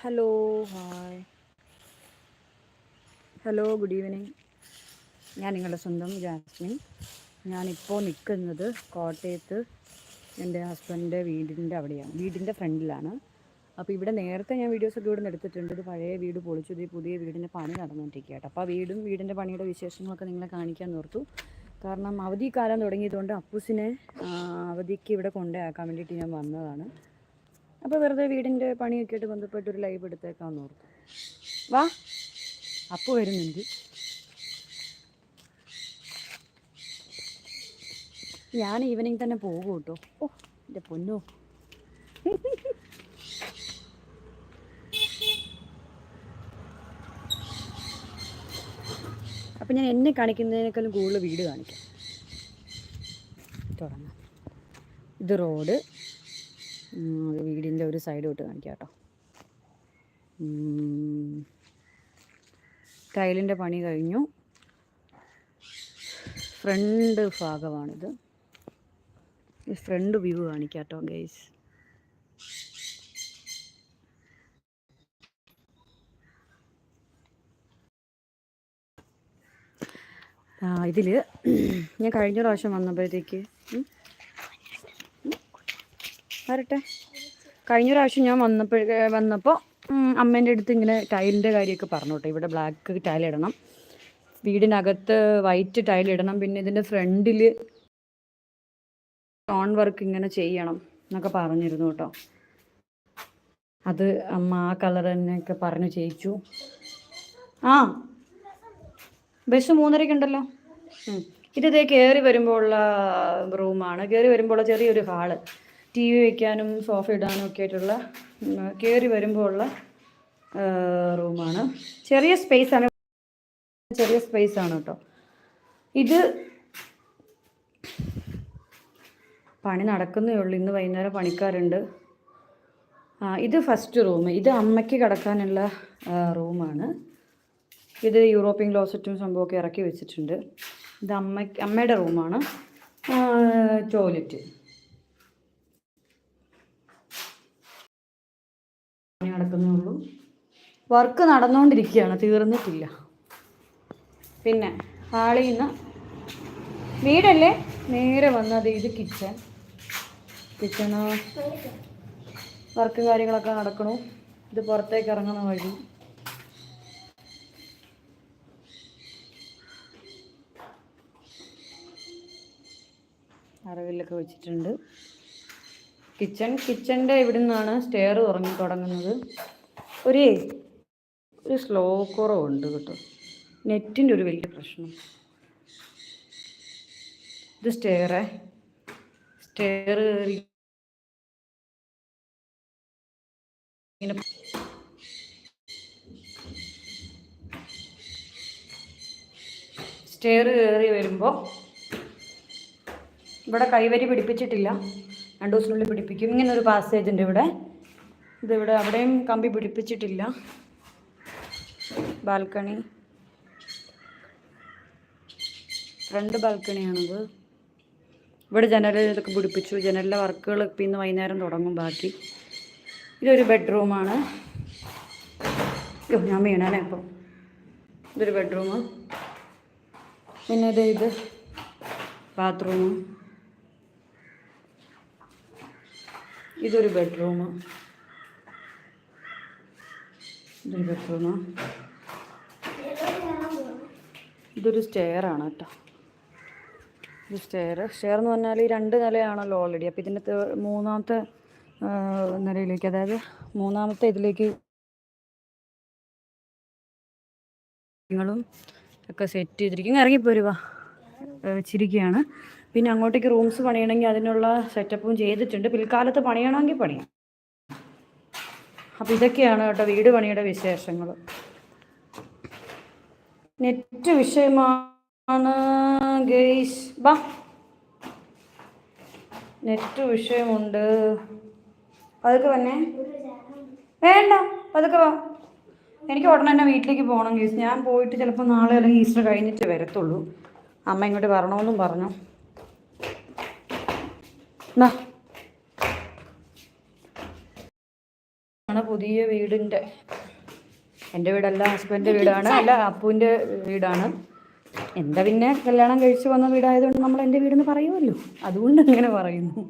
Hello hi hello good evening ഞാൻ നിങ്ങളുടെ സ്വന്തം ജാസ്മിൻ. ഞാനിപ്പോൾ നിൽക്കുന്നത് കോട്ടയത്ത്. എന്റെ ഹസ്ബൻഡിന്റെ വീടിന്റെ അവിടെയാണ്. വീടിന്റെ ഫ്രണ്ടിലാണ്. അപ്പോൾ ഇവിടെ നേരത്തെ ഞാൻ വീഡിയോസൊക്കെ ഇവിടെ നിന്ന് എടുത്തിട്ടുണ്ട്. ഇത് പഴയ വീട് പൊളിച്ചു. ഇത് പുതിയ വീടിന്റെ പണി നടന്നുകൊണ്ടിരിക്കുക കേട്ടോ അപ്പോൾ ആ വീടും വീടിന്റെ പണിയുടെ വിശേഷങ്ങളൊക്കെ നിങ്ങളെ കാണിക്കാൻ ഓർത്തു. കാരണം അവധിക്കാലം കാലം തുടങ്ങിയതുകൊണ്ട് അപ്പൂസിനെ അവധിക്ക് ഇവിടെ കൊണ്ടുപോയാക്കാൻ വേണ്ടിയിട്ട് ഞാൻ വന്നതാണ്. അപ്പോൾ വെറുതെ വീടിന്റെ പണിയൊക്കെ ആയിട്ട് ബന്ധപ്പെട്ട് ഒരു ലൈവ് എടുത്തേക്കാന്ന് ഓർത്തു. വാ. അപ്പു വരുന്നുണ്ട്. ഞാൻ ഈവനിങ് തന്നെ പോകും കേട്ടോ. ഓ എന്റെ പൊന്നോ. അപ്പം ഞാൻ എന്നെ കാണിക്കുന്നതിനേക്കാളും കൂടുതൽ വീട് കാണിക്കാം. തുടങ്ങാം. ഇത് റോഡ്. വീടിന്റെ ഒരു സൈഡ് കാണിക്കാം കേട്ടോ. ടൈലിന്റെ പണി കഴിഞ്ഞു. ഫ്രണ്ട് ഭാഗമാണിത്. ഈ ഫ്രണ്ട് വ്യൂ കാണിക്കാം കേട്ടോ ഗൈസ് ഇതിൽ ഞാൻ കഴിഞ്ഞ പ്രാവശ്യം വന്നപ്പോഴത്തേക്ക് വരട്ടെ. കഴിഞ്ഞ പ്രാവശ്യം ഞാൻ വന്നപ്പോഴേ വന്നപ്പോൾ അമ്മേന്റെ അടുത്ത് ഇങ്ങനെ ടൈലിന്റെ കാര്യമൊക്കെ പറഞ്ഞു കേട്ടോ ഇവിടെ ബ്ലാക്ക് ടൈൽ ഇടണം. വീടിനകത്ത് വൈറ്റ് ടൈൽ ഇടണം. പിന്നെ ഇതിന്റെ ഫ്രണ്ടിൽ സ്റ്റോൺ വർക്ക് ഇങ്ങനെ ചെയ്യണം എന്നൊക്കെ പറഞ്ഞിരുന്നു കേട്ടോ. അത് അമ്മ ആ കളർ തന്നെയൊക്കെ പറഞ്ഞു ചെയ്യിച്ചു. ആ ബസ് മൂന്നരയ്ക്ക് ഉണ്ടല്ലോ. ഇത് ഇതേ കയറി വരുമ്പോൾ ഉള്ള റൂമാണ് കയറി വരുമ്പോൾ ഉള്ള ചെറിയൊരു ഹാൾ ടി വി വയ്ക്കാനും സോഫ ഇടാനും ഒക്കെ ആയിട്ടുള്ള കയറി വരുമ്പോൾ ഉള്ള റൂമാണ് ചെറിയ സ്പേസ് ആണ്. ചെറിയ സ്പേസ് ആണ് കേട്ടോ. ഇത് പണി നടക്കുന്നേ ഉള്ളൂ. ഇന്ന് വൈകുന്നേരം പണിക്കാരുണ്ട്. ആ ഇത് ഫസ്റ്റ് റൂം ഇത് അമ്മയ്ക്ക് കിടക്കാനുള്ള റൂമാണ് ഇത് യൂറോപ്യൻ ക്ലോസറ്റും സംഭവമൊക്കെ ഇറക്കി വെച്ചിട്ടുണ്ട്. ഇത് അമ്മയ്ക്ക് അമ്മയുടെ റൂമാണ് ടോയ്ലറ്റ് നടക്കുന്നേ ഉള്ളൂ. വർക്ക് നടന്നുകൊണ്ടിരിക്കുകയാണ് തീർന്നിട്ടില്ല. പിന്നെ ഹാളിൽ നിന്ന് വീടല്ലേ? നേരെ വന്നത് ഇത് കിച്ചൺ കിച്ചണ് വർക്കും കാര്യങ്ങളൊക്കെ നടക്കണു. ഇത് പുറത്തേക്ക് ഇറങ്ങണ വഴി. അറവിലൊക്കെ വെച്ചിട്ടുണ്ട്. കിച്ചൺ കിച്ചന്റെ ഇവിടെ നിന്നാണ് സ്റ്റെയർ തുടങ്ങി തുടങ്ങുന്നത്. ഒരു ഒരു സ്ലോ കുറവുണ്ട് കേട്ടോ. നെറ്റിന്റെ ഒരു വലിയ പ്രശ്നം. ഇത് സ്റ്റെയറേ സ്റ്റെയർ ഇങ്ങനെ സ്റ്റെയർ കയറി വരുമ്പോൾ ഇവിടെ കൈവരി പിടിപ്പിച്ചിട്ടില്ല. രണ്ട് ദിവസത്തിനുള്ളിൽ പിടിപ്പിക്കും. ഇങ്ങനെ ഒരു പാസേജ് ഉണ്ട് ഇവിടെ. ഇതിവിടെ അവിടെയും കമ്പി പിടിപ്പിച്ചിട്ടില്ല. ബാൽക്കണി. ഫ്രണ്ട് ബാൽക്കണിയാണിത്. ഇവിടെ ജനൽ ഇതൊക്കെ പിടിപ്പിച്ചു. ജനലിലെ വർക്കുകൾ ഇപ്പം ഇന്ന് വൈകുന്നേരം തുടങ്ങും ബാക്കി. ഇതൊരു ബെഡ്റൂമാണ് ഞാൻ വീണാനേ ഇപ്പം. ഇതൊരു ബെഡ്റൂം പിന്നെ ഇത് ഇത്. ബാത്റൂം ഇതൊരു ബെഡ്റൂം ഇതൊരു ബെഡ്റൂം ഇതൊരു സ്റ്റെയർ ആണ് കേട്ടോ. ഇത് സ്റ്റെയർ സ്റ്റെയർ എന്ന് പറഞ്ഞാൽ ഈ രണ്ട് നിലയാണല്ലോ ഓൾറെഡി അപ്പോൾ ഇതിന്റെ മൂന്നാമത്തെ നിലയിലേക്ക് അതായത് മൂന്നാമത്തെ ഇതിലേക്ക് നിങ്ങളും ഒക്കെ സെറ്റ് ചെയ്തിരിക്കും ഇറങ്ങിപ്പോരുവാ ചിരിക്കുകയാണ്. പിന്നെ അങ്ങോട്ടേക്ക് റൂംസ് പണിയണമെങ്കിൽ അതിനുള്ള സെറ്റപ്പും ചെയ്തിട്ടുണ്ട്. പിൽക്കാലത്ത് പണിയണമെങ്കിൽ പണിയാം. അപ്പോൾ ഇതൊക്കെയാണ് കേട്ടോ വീട് പണിയുടെ വിശേഷങ്ങൾ നെറ്റ് വിഷയമാണ് ഗെയ്സ്. ബാ നെറ്റ് വിഷയമുണ്ട്. അതൊക്കെ തന്നെ വേണ്ട പതുക്കെ വാ. എനിക്ക് ഉടനെ തന്നെ വീട്ടിലേക്ക് പോകണം ഗീസ് ഞാൻ പോയിട്ട് ചിലപ്പോൾ നാളെ അല്ലെങ്കിൽ ഈസ്റ്റർ കഴിഞ്ഞിട്ട് വരത്തുള്ളൂ. അമ്മ ഇങ്ങോട്ട് വരണമെന്നും പറഞ്ഞു. ആണ് പുതിയ വീടിന്റെ. എന്റെ വീടല്ല ഹസ്ബൻഡിന്റെ വീടാണ്. അല്ല അപ്പുവിന്റെ വീടാണ്. എന്താ പിന്നെ കല്യാണം കഴിച്ചു വന്ന വീടായതുകൊണ്ട് നമ്മൾ എന്റെ വീടെന്ന് പറയുമല്ലോ. അതുകൊണ്ട് അങ്ങനെ പറയുന്നു.